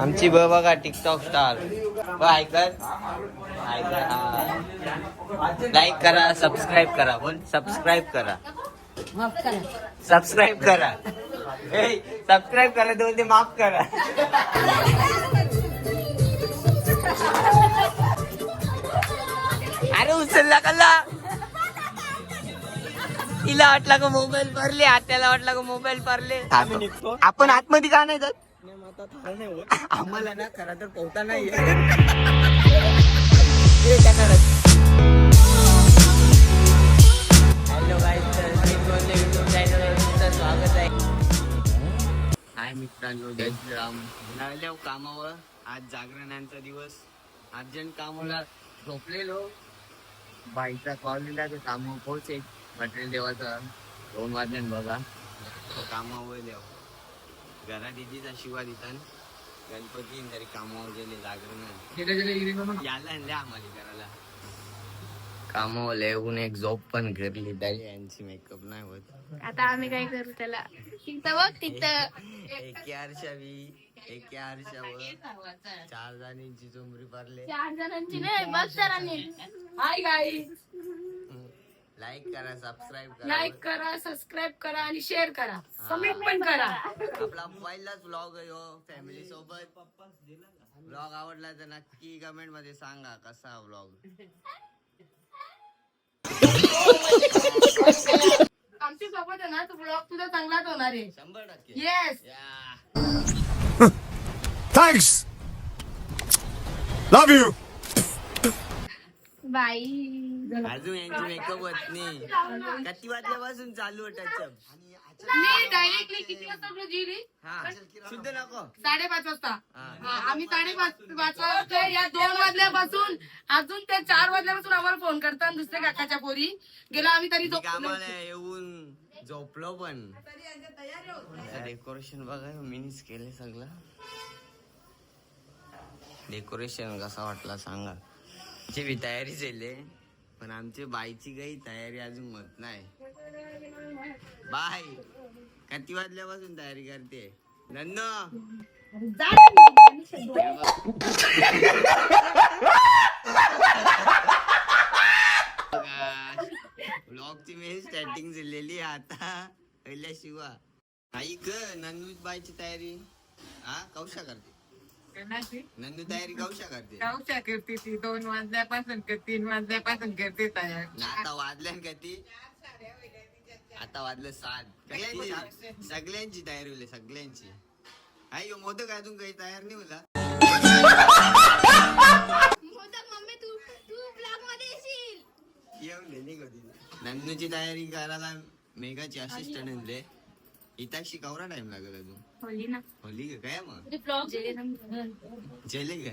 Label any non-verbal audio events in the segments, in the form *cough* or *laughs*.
आमची ब बघा टिकटॉक स्टार ऐकत लाईक करा सबस्क्राईब करा बोल. सबस्क्राईब करा. माफ करा. सबस्क्राईब करा. सबस्क्राईब करा ते बोलते माफ करा. अरे उचलला कल्ला तिला वाटला का मोबाईल भरले आत्याला वाटला का मोबाईल भरले. आपण आतमध्ये का नाही जात? *laughs* आम्हाला ना खरा तर पोहता नाही. हॅलो तुमचं स्वागत आहे. हाय मित्रांनो जय श्रीराम. लागल्या कामावर. आज जागरणांचा दिवस. अर्जंट कामाला झोपलेलो. बाईचा कॉल दिला तर कामावर पोहोचेल. मटेरियल देवाचा दोन वाजल्यान बघा. कामावर देव घरा दिदीचा शिवा दितान गणपती तरी कामावर गेले जागरण याला आणले आम्हाला करायला. कामावर येऊन एक झोप पण घेतली तरी यांची मेकअप नाही होत. आता आम्ही काय करू त्याला? तिथं बघ तिथं. एके आरशावी एके आरशावर. चार जणींची चुमरी पारले चार जणांची नाही बघ सरांनी हाय गाई लाईक करा सबस्क्राईब करा. लाईक करा सबस्क्राईब करा आणि शेअर करा. कमेंट पण करा. आपला पहिलाच ब्लॉग आहे हो फॅमिली सोबत. ब्लॉग आवडला तर नक्की कमेंटमध्ये सांगा कसा ब्लॉग आमच्यासोबत आहे ना तो ब्लॉग तुझा चांगलाच होणार आहे. शंभर टक्के. येस या. Thanks. Love you. बाई. अजून यांची मेकअप होत नाही. किती वाजल्यापासून चालू आहे टचअप मी डायरेक्टली किती वाजता आपलं जिरी हा. शुद्ध नको. साडेपाच वाजता. हा. आम्ही साडेपाच पाच वाजता या दोन वाजल्यापासून अजून ते चार वाजल्यापासून आम्हाला फोन करतात दुसऱ्या काकाच्या पोरी. गेलो आम्ही तरी झोपलो. कामाला येऊन झोपलो पण. डेकोरेशन बघा मिनीच केले सगळं. डेकोरेशन कसा वाटला सांगा. आमची बी तयारी झाली. पण आमची बाईची काही तयारी अजून होत नाही. बाय किती वाजल्यापासून तयारी करते? नंद! *laughs* ब्लॉगची मी स्टार्टिंग झालेली आहे आता. पहिल्या शिवा. ग नंदू बाईची तयारी. हा कौशा करते. नंदू तयारी कौशा करते? करते ती? दोन वाजल्यापासून तीन वाजल्यापासून करते तयार. ना आता वाजल्यान का ती? आता वाजलं सात. सगळ्यांची सगळ्यांची तयारी होईल सगळ्यांची आई मोदक अजून काही तयार नाही होला मोदक मम्मी तू तू ब्लॉगमध्ये येशील. येऊन दे निघ होती. नंदूची तयारी करायला मेघाची असिस्टंट आणले इथं शिकावरा टाइम लागेल अजून. होली ना. होली का? काय मग? ब्लॉग जेले का?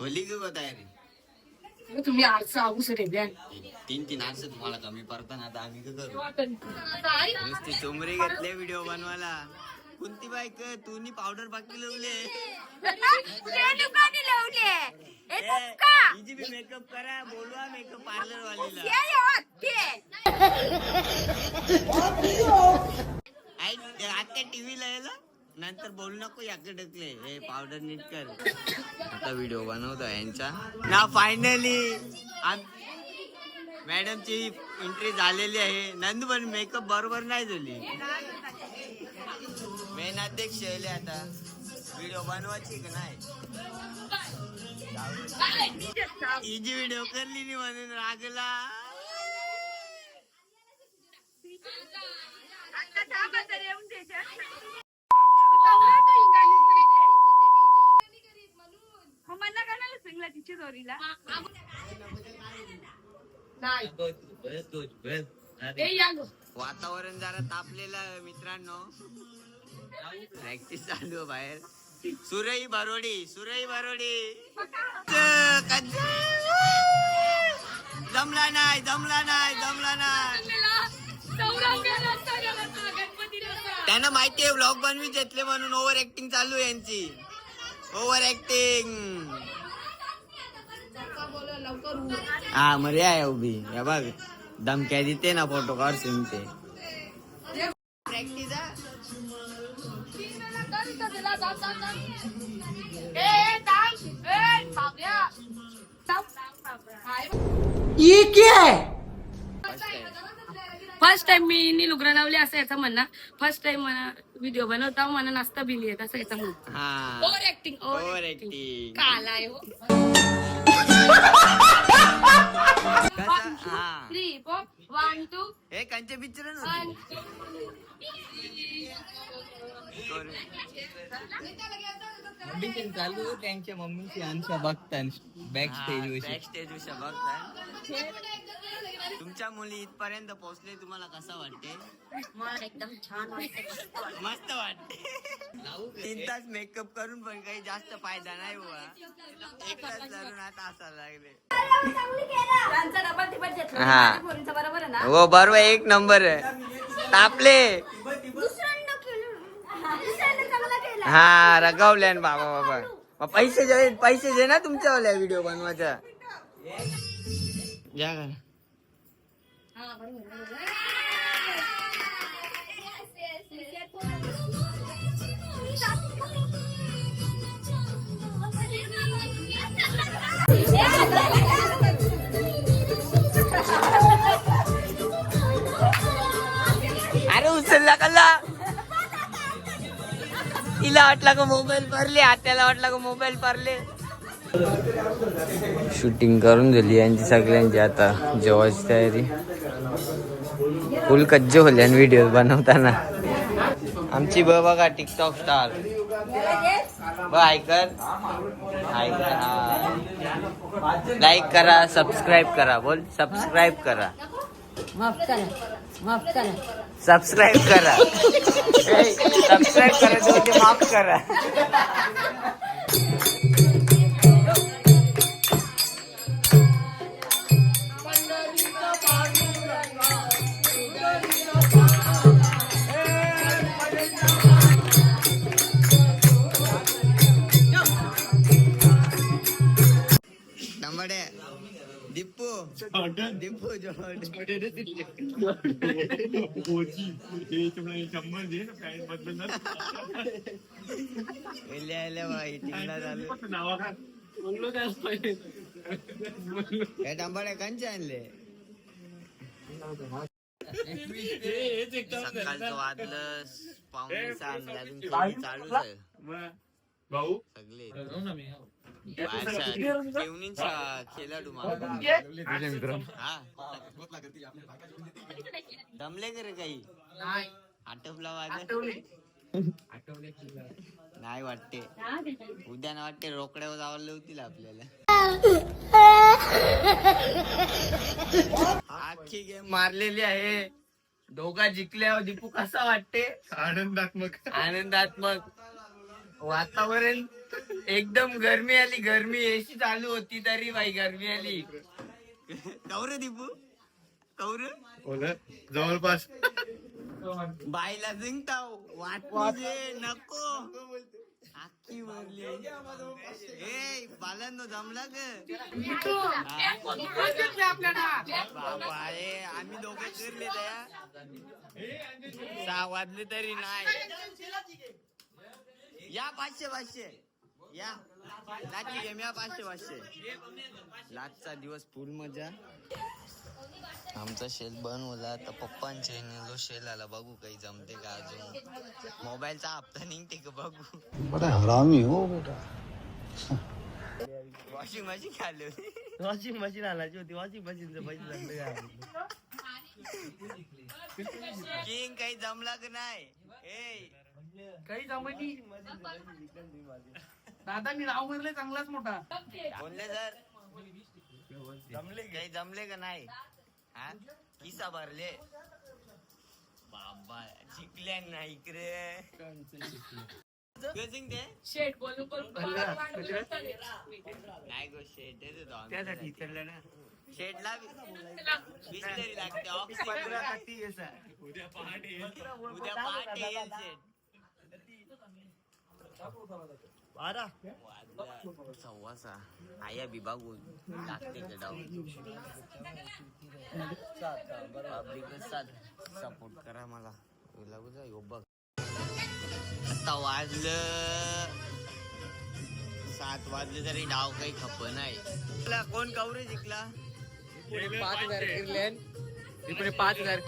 होली का गं तयारी? तुम्ही आरसा आऊस रे तीन तीन आरसे तुम्हाला कमी पडताना आता आम्ही काय करू? नुसती चुमरी घेतले व्हिडिओ बनवायला. कोणती बाईक तुम्ही पावडर बाकी लावले. *laughs* हिची बी मेकअप करा बोलवा मेकअप पार्लर वालीला. आई ते आता नंतर बोलू नको याकडे ढकले हे पावडर नीट कर. आता व्हिडिओ बनवतो यांचा. ना फायनली मॅडमची एंट्री झालेली आहे. नंदू पण मेकअप बरोबर नाही झाली. मेन अध्यक्ष आता. व्हिडिओ बनवायची का नाही? हिची व्हिडिओ करली नाही म्हणून रागला. वातावरण जरा तापलेलं मित्रांनो. प्रॅक्टिस चालू बाहेर. सुरई बारोडी सुरई बारोडी जमला नाही जमला नाही जमला नाही. त्यांना माहिती आहे ब्लॉग बनवी घेतले म्हणून ओव्हर ऍक्टिंग चालू आहे यांची. ओव्हर ऍक्टिंग हा मरे आहे उभी. या बघ धमक्या देते ना फोटो काढून ते. फर्स्ट टाइम मी नी लुगडं लावले असं याचं म्हणणं. फर्स्ट टाइम मला व्हिडिओ बनवता मला नाचता बिली येत असं याचं म्हणणं. हा. ओव्हर ऍक्टिंग ओव्हर ऍक्टिंग काला आहे हो. कसा थ्री फोर वन टू हे कंचे पिक्चर वन ऑडिशन चालू त्यांच्या मम्मीची अंशा बघतात बॅक स्टेज विषयी. बॅक स्टेज विषय बघताय तुमच्या मुली इथपर्यंत पोहोचले तुम्हाला कसं वाटते? एकदम छान वाटतं मस्त वाटते. तीन तास मेकअप करून पण काही जास्त फायदा नाही हुआ एक तास धरून आता असायला लागले. त्यांचा डबल तिबट घेतला. हा. पोरींचा बरोबर आहे ना हो बरोबर एक नंबर तापले. दुसऱ्यांदा केलं दुसऱ्यांदा चांगला केला हा रगवल्यान बाबा बाबा. मग पैसे जे पैसे जे ना तुमच्यावाल्या व्हिडिओ बनवायचा. या का अरे उचलला कल्ला तिला वाटला का मोबाईल भरले आत्याला वाटला का मोबाईल भरले. शूटिंग करून झाली यांची सगळ्यांची आता जेवायची तयारी. फुल कज्जे होले आणि व्हिडिओ बनवताना. आमची बाबा का टिकटॉक स्टार ऐकर ऐकर हा. लाईक करा सबस्क्राईब करा बोल. सबस्क्राईब करा. माफ करा माफ करा. सबस्क्राईब करा. सबस्क्राईब करायचं म्हणजे माफ करा. दिप्पू दिप्पू जोड एल्या एल्या बाई टिंगला झालं हे डंबाडे कंचे आणले सकाळचं वाजलं पाहुणे सहा आणि अजून खेळ चालूच आहे भाऊ सगळे खेळाडू हा. दमले का रे काही? आटपला वाजत नाही वाटते. उद्या ना वाटते रोकड्यावर जावं होतील आपल्याला. आखी गेम मारलेली आहे. दोघा जिंकल्यावर दीपू कसा वाटते? आनंदात्मक. आनंदात्मक. वातावरण एकदम गरमी आली गरमी एसी चालू होती तरी बाई गरमी आली. कौर दीपू? कौर बोला जवळपास. बाईला जिंकता वाटते नको. आखी मारली ए बालांनो जमला ग बाबा ए आम्ही दोघं फिरले त्या. सहा वाजले तरी नाही. या पाचशे पाचशे. या. लाची गेम या पाचशे पाचशे. लाचचा दिवस फुल मजा. आमचा शेल बनवला तर पप्पांचे नेलो शेल आला बघू काही जमते का अजून. मोबाईलचा हप्ता निघते का बघू. बड़ा हरामी हो बेटा. वॉशिंग मशीन खाल्ली होती. वॉशिंग मशीन आणायची होती वॉशिंग मशीनचं पैसे किंग काही जमला का नाही? काही जमली दादा मी नाव म्हणले चांगलाच मोठा. बोलले सर. जमले काही जमले का नाही? हा? किसा भरले. बाबा शिकल्या *laughs* नाही इकडे. शेट बोलू नाही गो शेट त्यासाठी ना. शेटला बिस्लरी लागते ऑक्सिजन उद्या पहाटे येईल. शेट वाजला सव्वा सहा आया बी बघू लागते का डाऊन. पब्लिक सपोर्ट करा मला. लागू जा ह्यो बघ. आता वाजलं. सात वाजले तरी डाव काही खप नाही. कोण कवरे जिंकला? पाच इकडे पाच हजार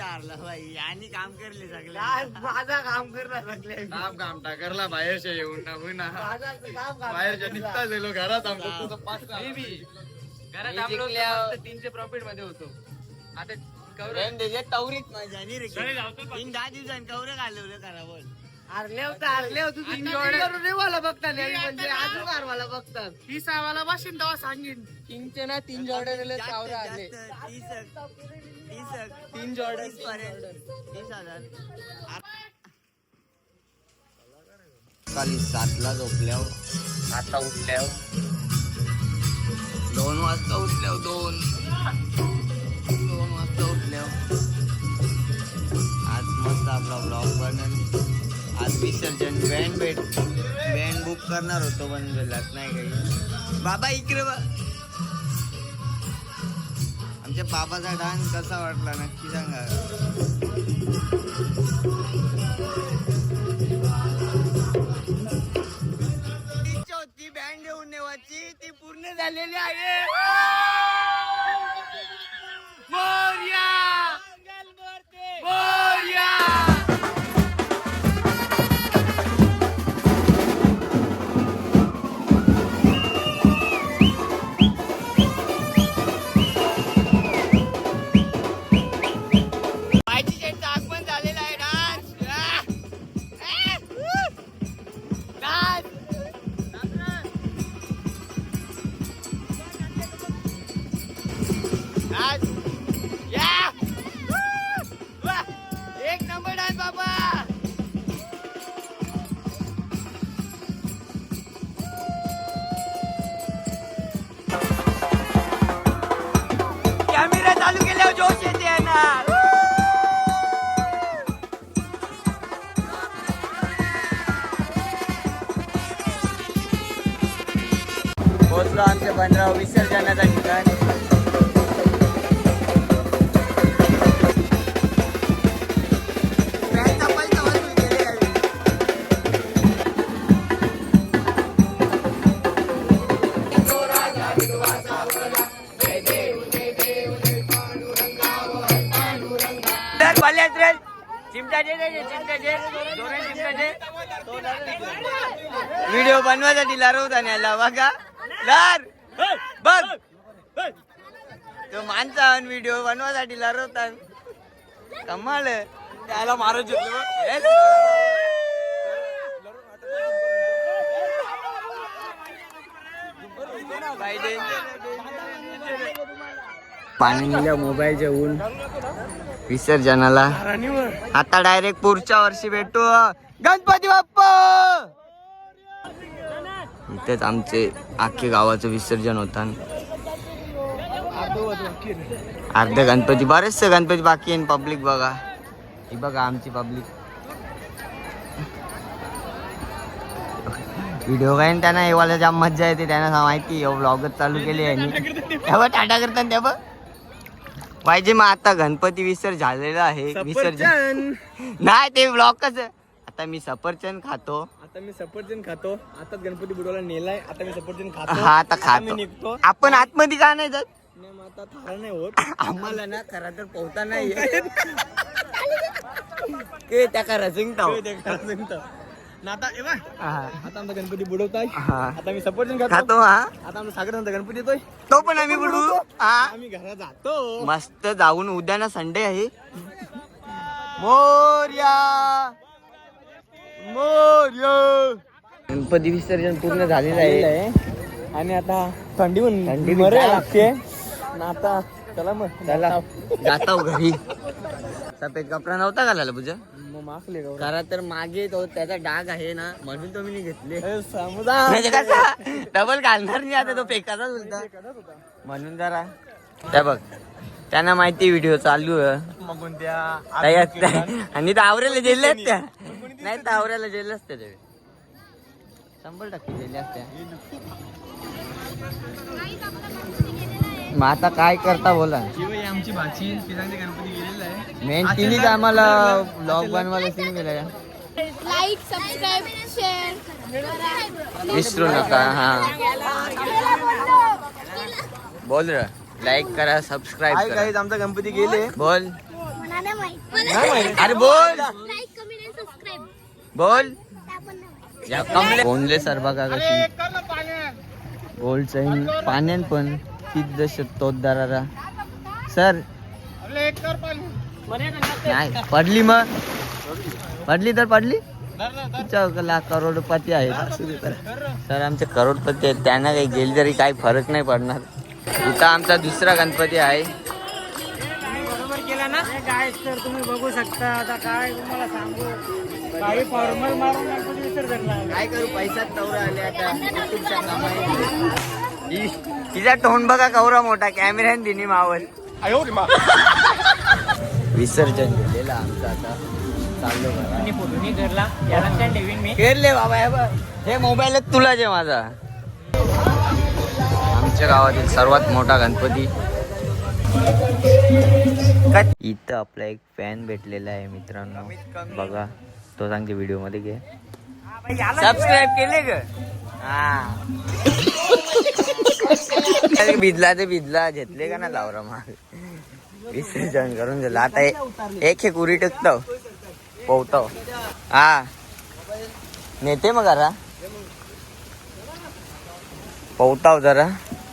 हारला भाई आणि काम करले सगळे. माझा काम करणार लागले काम काम टाकरला बाहेरच्या येऊन ना. होई ना बाहेरच्या निघता गेलो घरात आमचं तुझं पाच काम. घरात फक्त तीनशे प्रॉफिटमध्ये होतो. आता कवर तवरीत माझ्या आणि रे तीन दहा दिवसांनी कवरे घालवलं करा बोल. हारले होते हारले होते. तीन करून नाही मला बघता नाही म्हणजे अजून हार मला बघतात. ही सावाला बसेन तेव्हा सांगेन. किंगचे ना तीन जॉर्डन चावरे हारले तीन जॉर्डन तीस हजार. सकाळी सातला झोपल्यावर. आता उठल्यावर. दोन वाजता उठल्यावर दोन. दोन वाजता उठल्यावर. आज मस्त आपला ब्लॉग बनल. आज विसर्जन बँड भेट बँड बुक करणार होतो पण गेलात नाही काही बाबा इकडे बा आमच्या बाबाचा डान्स कसा वाटला नक्की सांगा. ती होती बँड घेऊन नेवाची ती पूर्ण झालेली आहे. व्हिडिओ बनवायसाठी लारवता न्यायला बघा. लार! तो माणसा व्हिडिओ बनवायसाठी लारवतात कमाल. त्याला मारत पाणी मोबाईलचे ऊन विसर्जनाला. आता डायरेक्ट पुढच्या वर्षी भेटू. गणपती बाप्पा! इथेच आमचे आखे गावाचं विसर्जन होता अर्धे गणपती बरेचसे गणपती बाकी आहे पब्लिक बघा. ही बघा आमची पब्लिक व्हिडिओ काय त्यांना येवायला जाम मज्जा येते त्यांना माहिती ब्लॉगच चालू केले यांनी तेव्हा टाटा करतात तेव्हा पाहिजे मग आता गणपती विसर्जन झालेलं आहे. विसर्जन. नाही ते ब्लॉग कसं? आता मी सफरचंद खातो. आता मी सफरचंद खातो. आता गणपती बुडवायला नेलाय. आता मी सफरचंद खातो. हा आता खातो. आपण आतमध्ये का नाही जात? मग आता थारा नाही होत. आम्हाला ना खरा तर पोहता नाही ते त्या खरं आता ए बा, हा. आता आमचा गणपती बुडवताय. हा. आता मी सफरचंद खातो. हा. आता आमचा सागर गणपती येतोय. तो पण आम्ही बुडू हा. आम्ही घरात जातो. मस्त जाऊन उद्या ना संडे आहे. मोर्या. मोर्या. गणपती विसर्जन पूर्ण झालेलं आहे. आणि आता थंडी पण थंडी मरे पण लागते. ना आता चला मग. चला. जाता घरी. सफेद कपडा नव्हता घालायला पूजा? मग का खरा तर मागे तो त्याचा डाग आहे ना म्हणून तो मी नाही घेतले म्हणजे कसा? डबल घालणार नाही आता तो फेकाचा बोलता म्हणून जरा. त्या बघ त्यांना माहिती व्हिडिओ चालू आहे. आणि त्या आवऱ्याला जेल त्या नाही तर आवऱ्याला जेल असते ते. शंभर टक्के जेल असत्या. मग आता काय करता बोला. आमची भाची. तिला गणपती गेलेला आहे. मेन तिनेच आम्हाला ब्लॉग बनवायला सीन केला लाईक सबस्क्राईब शेअर विसरू नका हा. बोल र. लाईक करा सबस्क्राईब करा. आमचा गणपती गेले. बोल. अरे बोल. बोल. या कमले कोणले सर बघा कशी गोल्ड चैन पाण्यान पण. कित जश सर. नाही पडली मग. पडली तर पडली. तिच्या करोडपती आहेत सर आमचे करोडपती आहेत. त्यांना काही गेली तरी काही फरक नाही पडणार. इथं आमचा दुसरा गणपती आहे. काय सर तुम्ही बघू शकता आता काय तुम्हाला सांगू काही मारून गणपती काय करू? पैसा तवरा आले आता. तिचा तोंड बघा कवरा मोठा कॅमेऱ्याने दिनी मावल. विसर्जन केलेलं आमचं आता. चाललो घरला याला ठेवीन मी. बाबा हे बघ. हे मोबाईलच तुला जे माझा. आमच्या गावातील सर्वात मोठा गणपती. इथं आपला एक फॅन भेटलेला आहे मित्रांनो. बघा तो सांगते व्हिडिओमध्ये घे. सबस्क्राईब केले ग. हा. भिजला ते भिजला घेतले का ना लावरा माग विसर्जन करून दिलं आता एक एक उरी टेकतो पोहतो हा नेते मग जरा पोहताव जरा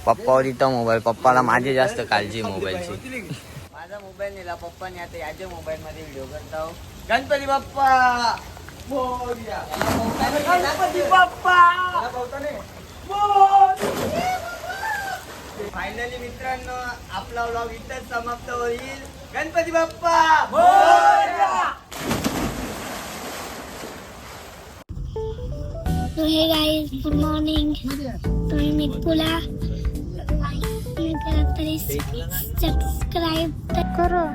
पप्पावर इथं मोबाईल पप्पाला माझी जास्त काळजी मोबाईलची माझा मोबाईल नेला पप्पाने आता याच्या मोबाईल मध्ये व्हिडिओ करताव गणपती बाप्पा गणपती बाप्पा फायनली मित्रांनो आपला व्लॉग इथंच समाप्त होईल. गणपती बाप्पा! हे So hey guys, good morning. तुम्ही मितपुला लाईक करत तरी सबस्क्राईब तर करो